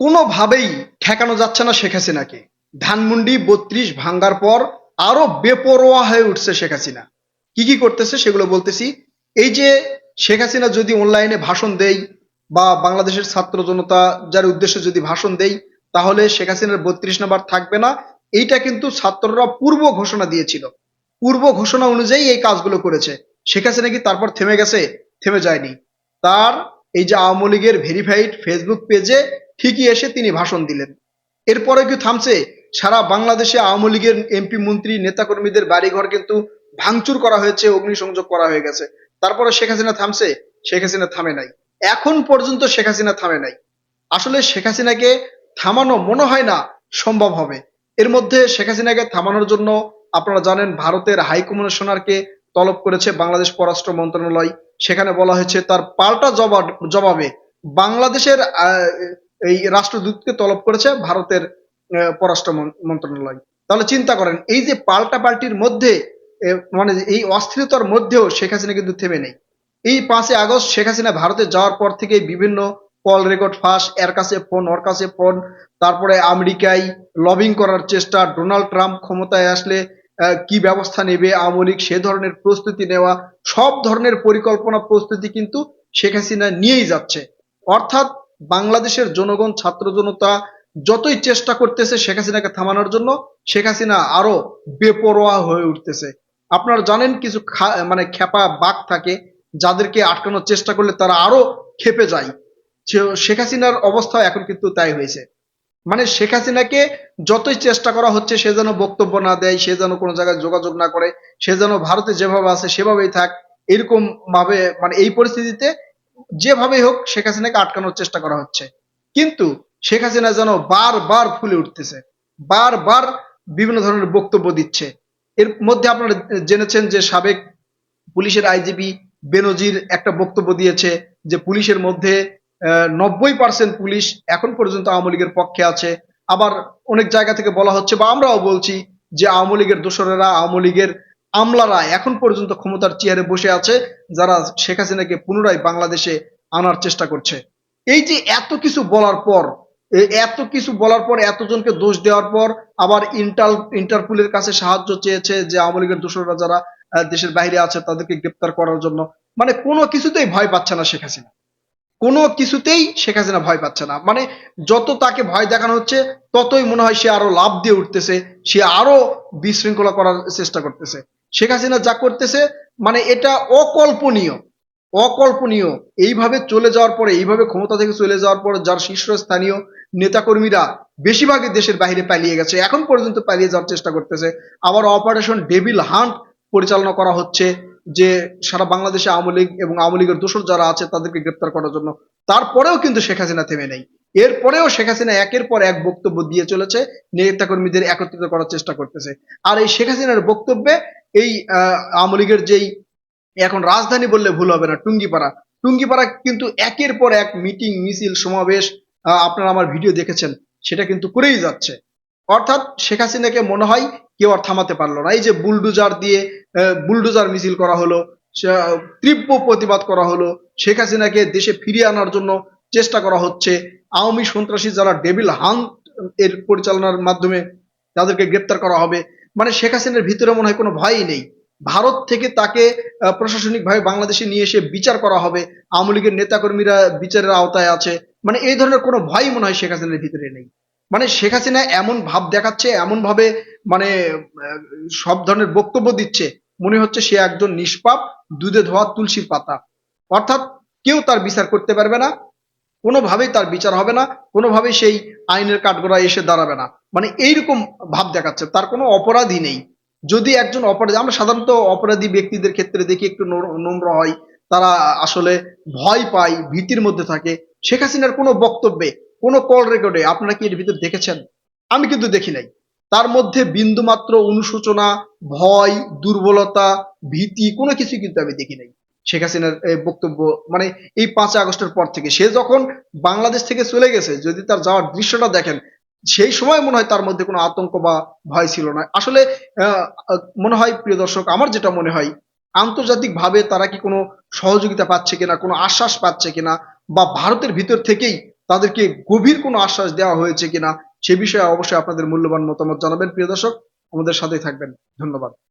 কোনোভাবেই ঠেকানো যাচ্ছে না শেখ হাসিনাকে। ধানমন্ডি বত্রিশ ভাঙ্গার পর আরও বেপরোয়া হয়ে উঠছে শেখ হাসিনা। কি কি করতেছে সেগুলো বলতেছি। এই যে শেখ হাসিনা যদি অনলাইনে ভাষণ দেই বা বাংলাদেশের ছাত্র জনতা যার উদ্দেশ্যে যদি ভাষণ দেই, তাহলে শেখ হাসিনার বত্রিশ নাম্বার থাকবে না। এইটা কিন্তু ছাত্ররা পূর্ব ঘোষণা দিয়েছিল। পূর্ব ঘোষণা অনুযায়ী এই কাজগুলো করেছে। শেখ হাসিনা কি তারপর থেমে গেছে? থেমে যায়নি। তার এই যে আওয়ামী লীগের ভেরিফাইড ফেসবুক পেজে ঠিকই এসে তিনি ভাষণ দিলেন। এরপরে কি থামছে? সারা বাংলাদেশে আওয়ামী লীগের এমপি, মন্ত্রী, নেতাকর্মীদের বাড়িঘর কিন্তু ভাঙচুর করা হয়েছে, অগ্নিসংযোগ করা হয়ে গেছে। তারপরে শেখ হাসিনা থামছে? শেখ হাসিনা থামে নাই। এখন পর্যন্ত শেখ হাসিনা থামে নাই। আসলে শেখ হাসিনাকে থামানো মনে হয় না সম্ভব হবে। এর মধ্যে শেখ হাসিনাকে থামানোর জন্য আপনারা জানেন ভারতের হাই কমিশনারকে তলব করেছে বাংলাদেশ পররাষ্ট্র মন্ত্রণালয়। সেখানে বলা হয়েছে, তার পাল্টা জবাব জবাবে বাংলাদেশের এই রাষ্ট্রদূতকে তলব করেছে ভারতের পররাষ্ট্র মন্ত্রণালয়। তাহলে চিন্তা করেন, এই যে পাল্টা পাল্টির মধ্যে মানে এই অস্থিরতার মধ্যেও শেখ হাসিনা কিন্তু থেমে নেই। এই পাঁচই আগস্ট শেখ হাসিনা ভারতে যাওয়ার পর থেকে বিভিন্ন কল রেকর্ড ফাঁস, এর কাছে ফোন, ওর কাছে ফোন, তারপরে আমেরিকায় লবিং করার চেষ্টা, ডোনাল্ড ট্রাম্প ক্ষমতায় আসলে কি ব্যবস্থা নেবে, আওয়ামী লীগ সে ধরনের প্রস্তুতি নেওয়া, সব ধরনের পরিকল্পনা, প্রস্তুতি কিন্তু শেখ হাসিনা নিয়েই যাচ্ছে। অর্থাৎ বাংলাদেশের জনগণ, ছাত্র জনতা যতই চেষ্টা করতেছে শেখ হাসিনাকে থামানোর জন্য, শেখ হাসিনা আরও বেপরোয়া হয়ে উঠতেছে। আপনারা জানেন কিছু মানে খেপা বাঘ থাকে, যাদেরকে আটকানোর চেষ্টা করলে তারা আরও খেপে যায়। শেখ হাসিনার অবস্থা এখন কিন্তু তাই হয়েছে। মানে শেখ হাসিনাকে যতই চেষ্টা করা হচ্ছে, সে যেন বক্তব্য না দেয়, সে যেন কোনো জায়গায় যোগাযোগ না করে, সে যেন ভারতে যেভাবে আছে সেভাবেই থাক, এরকম ভাবে মানে এই পরিস্থিতিতে যেভাবেই হোক শেখ হাসিনাকে আটকানোর চেষ্টা করা হচ্ছে। কিন্তু শেখ হাসিনা যেন বারবার ফুলে উঠতেছে, বারবার বিভিন্ন ধরনের বক্তব্য দিচ্ছে। এর মধ্যে আপনারা জেনেছেন যে সাবেক পুলিশের আইজিপি বেনজির একটা বক্তব্য দিয়েছে যে পুলিশের মধ্যে নব্বই পার্সেন্ট পুলিশ এখন পর্যন্ত আওয়ামী লীগের পক্ষে আছে। আবার অনেক জায়গা থেকে বলা হচ্ছে বা আমরাও বলছি যে আওয়ামী লীগের দোসরেরা আওয়ামী লীগের আমলারা এখন পর্যন্ত ক্ষমতার চেয়ারে বসে আছে, যারা শেখ হাসিনাকে পুনরায় বাংলাদেশে আনার চেষ্টা করছে। এই যে এত কিছু বলার পর এত কিছু বলার পর, এতজনকে দোষ দেওয়ার পর, আবার ইন্টার ইন্টারপুলের কাছে সাহায্য চেয়েছে যে আওয়ামী লীগের দোসররা যারা দেশের বাইরে আছে তাদেরকে গ্রেপ্তার করার জন্য। মানে কোনো কিছুতেই ভয় পাচ্ছে না শেখ হাসিনা। কোনো কিছুতেই শেখ হাসিনা ভয় পাচ্ছে না। মানে যত তাকে ভয় দেখানো হচ্ছে, ততই মনে হয় সে আরও লাভ দিয়ে উঠতেছে, সে আরও বিশৃঙ্খলা করার চেষ্টা করতেছে। শেখ হাসিনা যা করতেছে মানে এটা অকল্পনীয়। অকল্পনীয়। এইভাবে চলে যাওয়ার পরে, এইভাবে ক্ষমতা থেকে চলে যাওয়ার পরে যার শীর্ষস্থানীয় নেতাকর্মীরা বেশিরভাগই দেশের বাইরে পালিয়ে গেছে, এখন পর্যন্ত পালিয়ে যাওয়ার চেষ্টা করতেছে। আবার অপারেশন ডেভিল হান্ট পরিচালনা করা হচ্ছে, যে সারা বাংলাদেশে আওয়ামী লীগ এবং আওয়ামী লীগের দোষর যারা আছে, তাদেরকে গ্রেপ্তার করার জন্য। তারপরেও কিন্তু শেখ হাসিনা থেমে নেই। এরপরেও শেখ হাসিনা একের পর এক বক্তব্য দিয়ে চলেছে, নেতাকর্মীদের একত্রিত করার চেষ্টা করতেছে। আর এই শেখ হাসিনার বক্তব্যে এই আওয়ামী লীগের যেই, এখন রাজধানী বললে ভুল হবে না, টুঙ্গিপাড়া। টুঙ্গিপাড়া কিন্তু একের পর এক মিটিং, মিছিল, সমাবেশ আপনারা আমার ভিডিও দেখেছেন, সেটা কিন্তু করেই যাচ্ছে। অর্থাৎ শেখ হাসিনাকে মনে হয় কেউ আর থামাতে পারল না। এই যে বুলডুজার দিয়ে বুলডুজার মিছিল করা হলো তীব্র প্রতিবাদ করা হলো, শেখ হাসিনাকে দেশে ফিরিয়ে আনার জন্য চেষ্টা করা হচ্ছে। আওয়ামী সন্ত্রাসী যারা ডেভিল হান্ট এর পরিচালনার মাধ্যমে তাদেরকে গ্রেপ্তার করা হবে মানে শেখ হাসিনার ভিতরে মনে হয় কোনো ভয়ই নেই। ভারত থেকে তাকে প্রশাসনিকভাবে বাংলাদেশে নিয়ে এসে বিচার করা হবে। আওয়ামী লীগের নেতাকর্মীরা বিচারের আওতায় আছে। মানে এই ধরনের কোনো ভয়ই মনে হয় শেখ হাসিনার ভিতরে নেই। মানে শেখ হাসিনা এমন ভাব দেখাচ্ছে এমন ভাবে মানে সব ধরনের বক্তব্য দিচ্ছে। মনে হচ্ছে সে একজন নিষ্পাপ, দুধে ধোয়া তুলসীর পাতা। অর্থাৎ কেউ তার বিচার করতে পারবে না। কোনোভাবেই তার বিচার হবে না, কোনোভাবেই সেই আইনের কাঠগড়ায় এসে দাঁড়াবে না। মানে এইরকম ভাব দেখাচ্ছে, তার কোনো অপরাধী নেই। যদি একজন অপরাধী, আমরা সাধারণত অপরাধী ব্যক্তিদের ক্ষেত্রে দেখি একটু নম্র হয়, তারা আসলে ভয় পায়, ভীতির মধ্যে থাকে। শেখ হাসিনার কোনো বক্তব্যে, কোনো কল রেকর্ডে আপনারা কি এর ভিতর দেখেছেন? আমি কিন্তু দেখি নাই। তার মধ্যে বিন্দুমাত্র অনুশোচনা, ভয়, দুর্বলতা, ভীতি, কোনো কিছু কিন্তু আমি দেখি নাই। শেখ হাসিনার বক্তব্য মানে এই পাঁচ আগস্টের পর থেকে সে যখন বাংলাদেশ থেকে চলে গেছে, যদি তার যাওয়ার দৃশ্যটা দেখেন, সেই সময় মনে হয় তার মধ্যে কোনো আতঙ্ক বা ভয় ছিল না। আসলে মনে হয়, প্রিয় দর্শক, আমার যেটা মনে হয় আন্তর্জাতিক ভাবে তারা কি কোনো সহযোগিতা পাচ্ছে কিনা, কোনো আশ্বাস পাচ্ছে কিনা, বা ভারতের ভিতর থেকেই তাদেরকে গভীর কোনো আশ্বাস দেওয়া হয়েছে কিনা, সে বিষয়ে অবশ্যই আপনাদের মূল্যবান মতামত জানাবেন, প্রিয় দর্শক। আমাদের সাথেই থাকবেন। ধন্যবাদ।